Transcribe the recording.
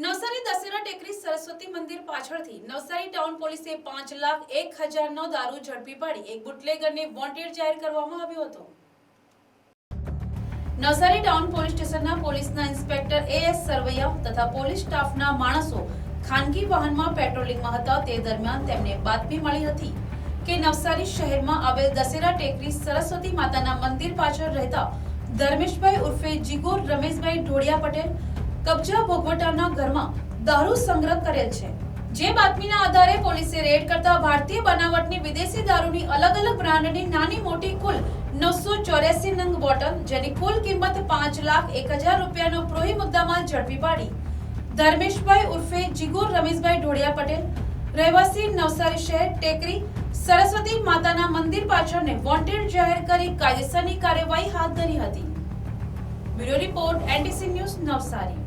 નવસારી દશેરા ટેકરી સરસ્વતી મંદિર પાછળથી નવસારી ટાઉન પોલીસે પાંચ લાખ એક હજારનો દારૂ ઝડપી પાડી એક બુટલેગરને વોન્ટેડ જાહેર કરવામાં આવ્યો હતો. નવસારી ટાઉન પોલીસ સ્ટેશનના પોલીસના ઇન્સ્પેક્ટર એ એસ સરવૈયા તથા પોલીસ સ્ટાફના માણસો ખાનગી વાહનમાં પેટ્રોલિંગમાં હતા તે દરમિયાન તેમને બાતમી મળી હતી કે નવસારી શહેરમાં આવેલ દશેરા ટેકરી સરસ્વતી માતાના મંદિર પાછળ રહેતા ધર્મેશભાઈ ઉર્ફે જીગોર રમેશભાઈ ઢોળિયા પટેલ કબજા ભોગવટાના ઘરમાં દારૂ સંગ્રહ કરેલ છે. જે બાતમીના આધારે પોલીસે રેડ કરતા ભારતીય બનાવટની વિદેશી દારૂની અલગ અલગ બ્રાન્ડની નાની મોટી કુલ નવસો ચોર્યાસી નંગ બોટલ, જેની કુલ કિંમત પાંચ લાખ એક હજાર રૂપિયાનો પ્રોહી મુદ્દામાલ ઝડપી પાડી. ધર્મેશભાઈ ઉર્ફે જીગુર રમેશભાઈ ઢોળિયા પટેલ, રહેવાસી નવસારી શહેર ટેકરી, સરસ્વતી માતાના મંદિર પાછળને વોન્ટેડ જાહેર કરી કાયદેસરની કાર્યવાહી હાથ ધરી હતી. Bureau report, NDC news Navsari.